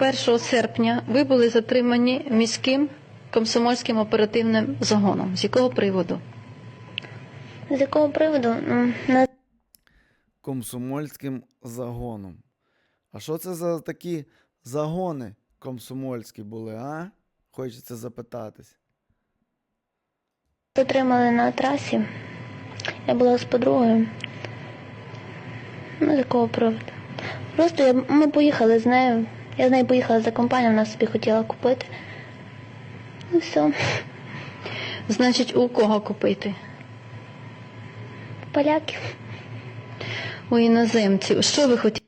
1 серпня ви були затримані міським комсомольським оперативним загоном. З якого приводу? З якого приводу? Ну, на комсомольським загоном. А що це за такі загони комсомольські були, а? Хочеться запитатись. затримали на трасі. Я була з подругою. Ну, з якого приводу? Просто я, ми поїхали з нею. Я з нею поїхала за компанію, вона собі хотіла купити. І все. Значить, у кого купити? Поляки. У іноземців. Що ви хотіли?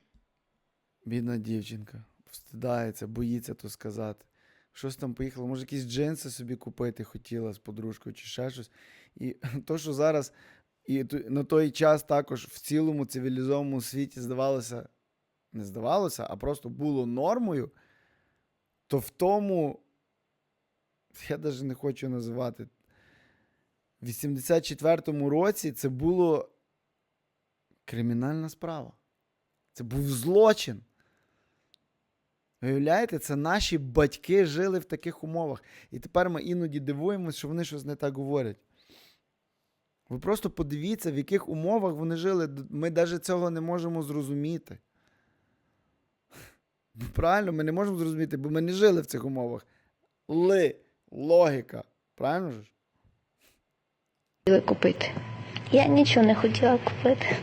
Бідна дівчинка. Встидається, боїться то сказати. Щось там поїхало, може, якісь джинси собі купити хотіла з подружкою чи ще щось. І то, що зараз, і на той час також в цілому цивілізованому світі здавалося, не здавалося, а просто було нормою, то в тому, я навіть не хочу називати. В 84-му році це було кримінальна справа. Це був злочин. Уявляєте, це наші батьки жили в таких умовах. І тепер ми іноді дивуємося, що вони щось не так говорять. Ви просто подивіться, в яких умовах вони жили. Ми навіть цього не можемо зрозуміти. Правильно, ми не можемо зрозуміти, бо ми не жили в цих умовах. Ли, логіка. Правильно ж? хотіли купити? Я нічого не хотіла купити.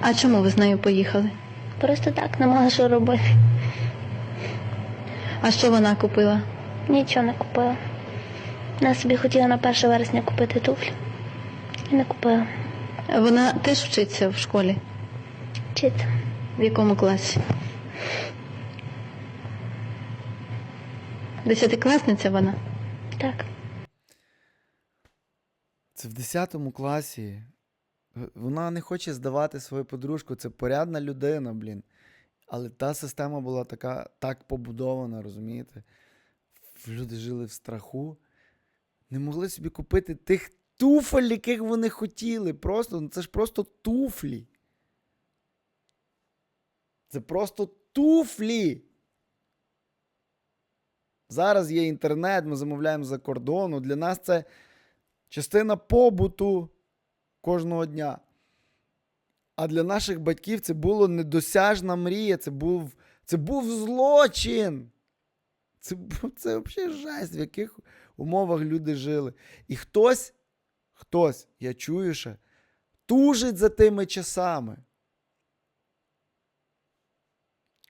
А чому ви з нею поїхали? Просто так не мала що робити. А що вона купила? Нічого не купила. Вона собі хотіла на 1 вересня купити туфлі. І не купила. Вона теж вчиться в школі. Вчиться. В якому класі? Десятикласниця вона? Так. Це в 10 класі. Вона не хоче здавати свою подружку. Це порядна людина, блін. Але та система була така, так побудована, розумієте? Люди жили в страху. Не могли собі купити тих туфель, яких вони хотіли. Просто, ну це ж просто туфлі. Це просто туфлі. Зараз є інтернет, ми замовляємо за кордону. Для нас це частина побуту кожного дня. А для наших батьків це було недосяжна мрія, це був, це був злочин. Це, це взагалі жесть, в яких умовах люди жили. І хтось, хтось, я чую ще, тужить за тими часами.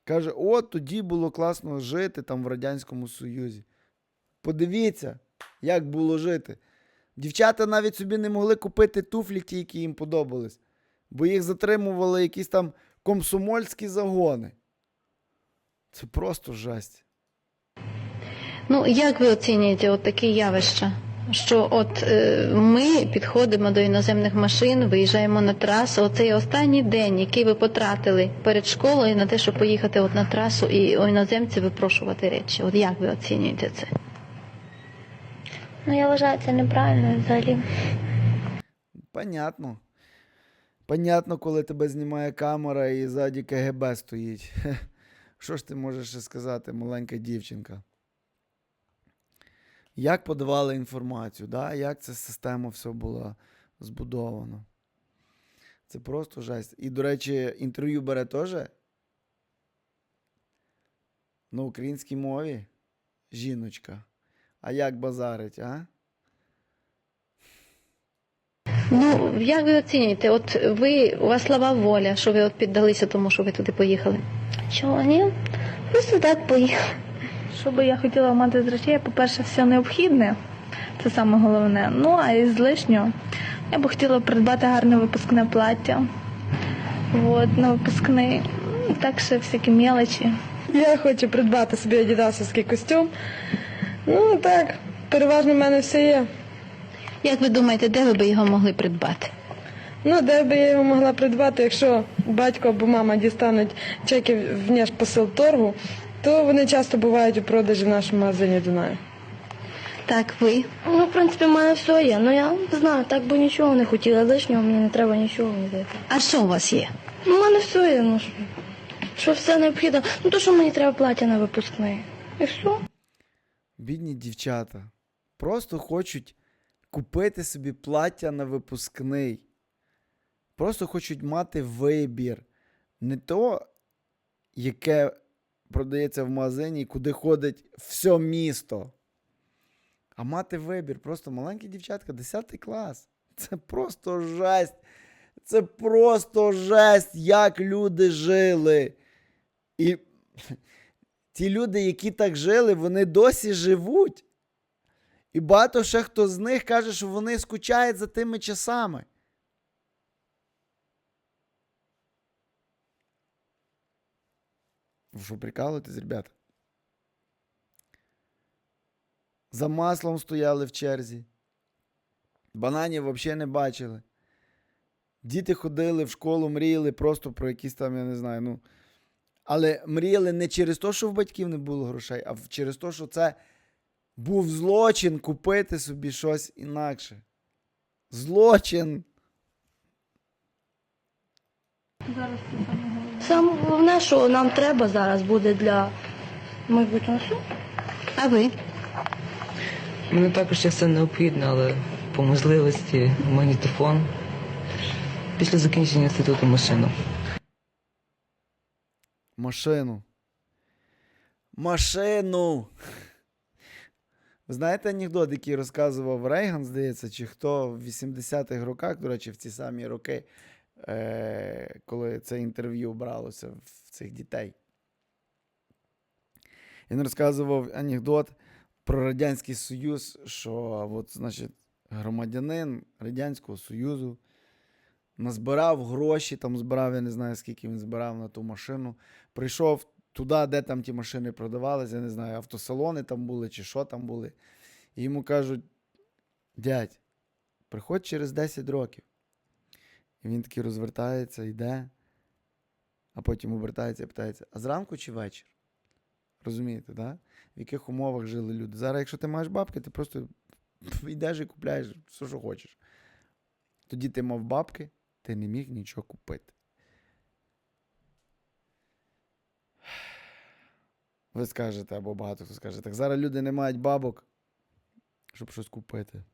Каже, от тоді було класно жити там в Радянському Союзі. Подивіться, як було жити. Дівчата навіть собі не могли купити туфлі, ті, які їм подобались, бо їх затримували якісь там комсомольські загони. Це просто жесть. Ну, як ви оцінюєте от такі явища? Що от е, ми підходимо до іноземних машин, виїжджаємо на трасу. Оцей останній день, який ви потратили перед школою на те, щоб поїхати от на трасу і у іноземців випрошувати речі. От як ви оцінюєте це? Ну я вважаю це неправильно взагалі. Понятно. Понятно, коли тебе знімає камера і ззаді КГБ стоїть. Що ж ти можеш сказати, маленька дівчинка? Як подавали інформацію, да? як ця система все була збудована? Це просто жесть. І, до речі, інтерв'ю бере теж на українській мові жіночка. А як базарить, а? Ну, як ви оцінюєте? От ви у вас слава воля, що ви от піддалися тому, що ви туди поїхали? Чого ні? Просто так поїхала. Що би я хотіла мати з речей, по-перше, все необхідне, це саме головне. Ну а із лишнього я би хотіла придбати гарне випускне плаття. От, на випускний. Ну, Так ще всякі мелочі. Я хочу придбати собі адідасовський костюм. Ну так, переважно в мене все є. Як ви думаєте, де ви би його могли придбати? Ну, де би я його могла придбати, якщо батько або мама дістануть чеки в Нєшпосилторгу, то вони часто бувають у продажі в нашому магазині Дунаю. Так, ви. Ну, в принципі, в мене все є. Ну я знаю, так би нічого не хотіла. Лишнього мені не треба нічого мені. А що у вас є? Ну, в мене все є. Ну, що. що все необхідно. Ну то, що мені треба плаття на випускний. І все. Бідні дівчата просто хочуть купити собі плаття на випускний. Просто хочуть мати вибір. Не то, яке продається в магазині, куди ходить все місто. А мати вибір. Просто маленькі дівчатка, 10 клас. Це просто жесть. Це просто жесть, як люди жили. І ті люди, які так жили, вони досі живуть. І багато ще хто з них каже, що вони скучають за тими часами. Ви що, прикалуєтесь, ребята? За маслом стояли в черзі. Бананів взагалі не бачили. Діти ходили в школу, мріяли просто про якісь там, я не знаю, ну. Але мріяли не через те, що в батьків не було грошей, а через те, що це був злочин купити собі щось інакше. Злочин. Саме головне, що нам треба зараз буде для майбутнього все. А ви? Мені також ще все необхідне, але по можливості магнітофон. Після закінчення інституту машину. Машину. Машину. Ви знаєте анекдот, який розказував Рейган, здається, чи хто в 80-х роках, до речі, в ці самі роки, е- коли це інтерв'ю бралося в цих дітей. Він розказував анекдот про Радянський Союз, що от, значить, громадянин Радянського Союзу назбирав гроші, там збирав, я не знаю, скільки він збирав на ту машину. Прийшов туди, де там ті машини продавалися, я не знаю, автосалони там були чи що там були. І йому кажуть: дядь, приходь через 10 років. Він такий розвертається, йде, а потім обертається і питається: а зранку чи вечір? Розумієте, да? в яких умовах жили люди? Зараз, якщо ти маєш бабки, ти просто йдеш і купляєш все, що хочеш. Тоді ти мав бабки, ти не міг нічого купити. Ви скажете, або багато хто скаже, так зараз люди не мають бабок, щоб щось купити.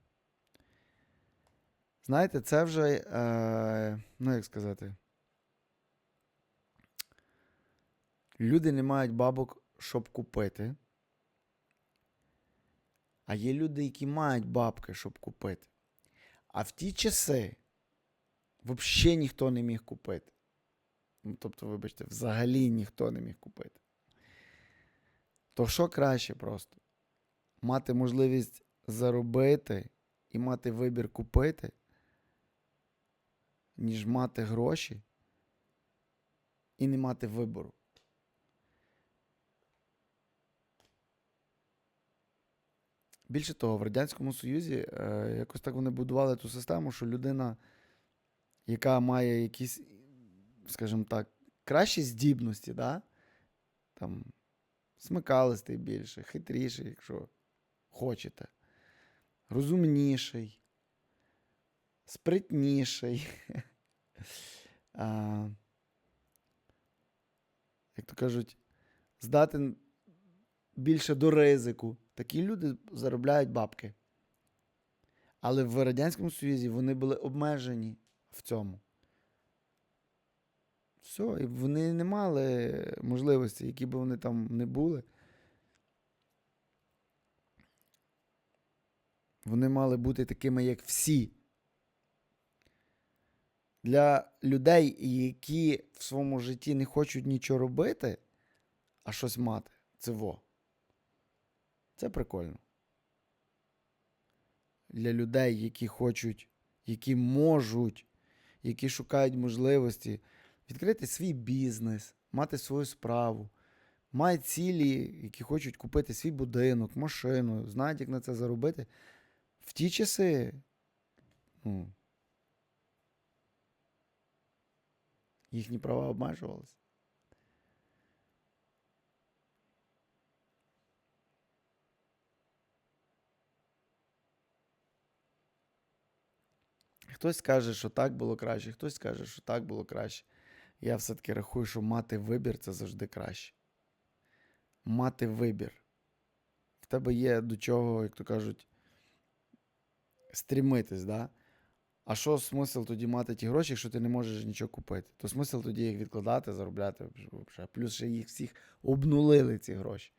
Знаєте, це вже, е, ну як сказати, люди не мають бабок, щоб купити. А є люди, які мають бабки, щоб купити. А в ті часи взагалі ніхто не міг купити. Ну, тобто, вибачте, взагалі ніхто не міг купити. То що краще просто? Мати можливість заробити і мати вибір купити, ніж мати гроші і не мати вибору. Більше того, в Радянському Союзі е, якось так вони будували ту систему, що людина, яка має якісь, скажімо так, кращі здібності, да? там, смикалистий більше, хитріший, якщо хочете, розумніший, спритніший. а, як то кажуть, здатен більше до ризику. Такі люди заробляють бабки. Але в Радянському Союзі вони були обмежені в цьому. Все, і вони не мали можливості, які б вони там не були. Вони мали бути такими, як всі. Для людей, які в своєму житті не хочуть нічого робити, а щось мати, це во. Це прикольно. Для людей, які хочуть, які можуть, які шукають можливості відкрити свій бізнес, мати свою справу, мають цілі, які хочуть купити свій будинок, машину, знають, як на це заробити. В ті часи ну, їхні права обмежувалися. Хтось скаже, що так було краще, хтось скаже, що так було краще. Я все-таки рахую, що мати вибір це завжди краще. Мати вибір. В тебе є до чого, як то кажуть, стрімитись, да? А що смисл тоді мати ті гроші, якщо ти не можеш нічого купити? То смисл тоді їх відкладати, заробляти. Плюс ще їх всіх обнулили ці гроші.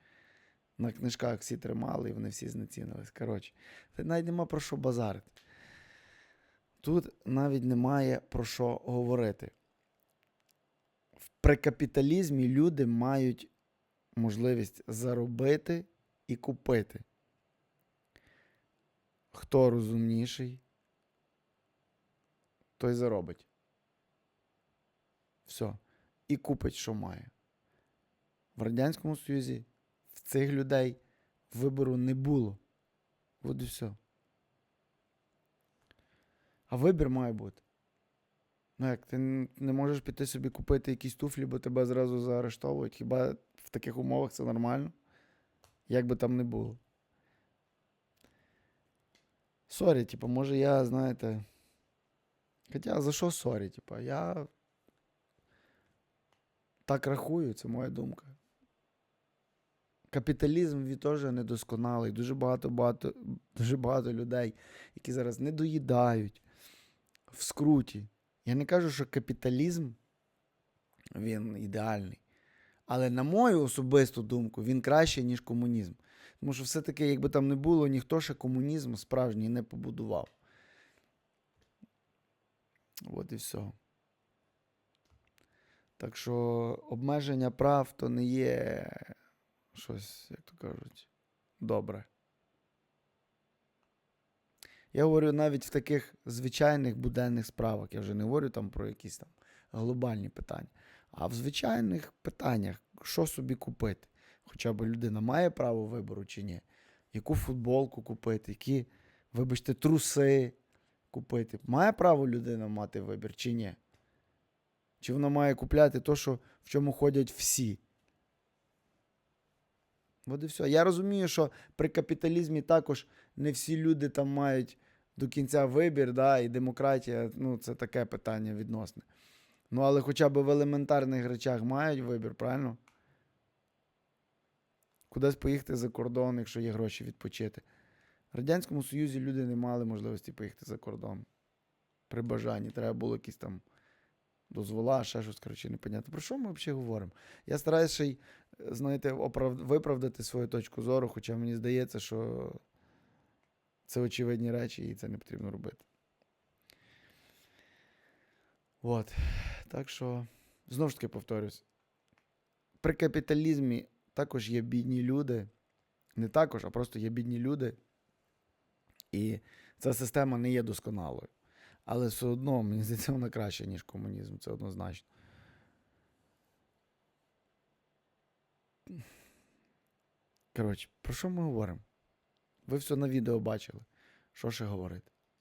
На книжках всі тримали і вони всі знецінились. Коротше, це навіть нема про що базарити. Тут навіть немає про що говорити. В- При капіталізмі люди мають можливість заробити і купити. Хто розумніший, той заробить. Все. І купить, що має. В Радянському Союзі в цих людей вибору не було. От і все. А вибір має бути. Ну як, ти не можеш піти собі купити якісь туфлі, бо тебе зразу заарештовують. Хіба в таких умовах це нормально? Як би там не було. Сорі, типу, може я, знаєте. Хоча за що сорі? Типу, я так рахую, це моя думка. Капіталізм він теж недосконалий. Дуже багато, багато, дуже багато людей, які зараз не доїдають в скруті. Я не кажу, що капіталізм він ідеальний. Але на мою особисту думку, він краще, ніж комунізм. Тому що все-таки, якби там не було, ніхто ще комунізм справжній не побудував. От і все. Так що обмеження прав то не є щось, як то кажуть, добре. Я говорю навіть в таких звичайних буденних справах. Я вже не говорю там про якісь там глобальні питання. А в звичайних питаннях, що собі купити? Хоча б людина має право вибору чи ні? Яку футболку купити, які, вибачте, труси купити. Має право людина мати вибір чи ні? Чи вона має купляти то, що, в чому ходять всі? От і все. Я розумію, що при капіталізмі також не всі люди там мають до кінця вибір, да, і демократія, ну, це таке питання відносне. Ну, але хоча б в елементарних речах мають вибір, правильно? Кудись поїхати за кордон, якщо є гроші відпочити. В Радянському Союзі люди не мали можливості поїхати за кордон. При бажанні. Треба було якісь там дозвола, ще щось, коротше, непонятно. Про що ми взагалі говоримо? Я стараюся ще й, знаєте, оправ... виправдати свою точку зору, хоча мені здається, що це очевидні речі і це не потрібно робити. От. Так що, знову ж таки повторюсь, при капіталізмі також є бідні люди. Не також, а просто є бідні люди. І ця система не є досконалою. Але все одно, мені здається, вона краще, ніж комунізм, це однозначно. Коротше, про що ми говоримо? Ви все на відео бачили. Що ще говорити?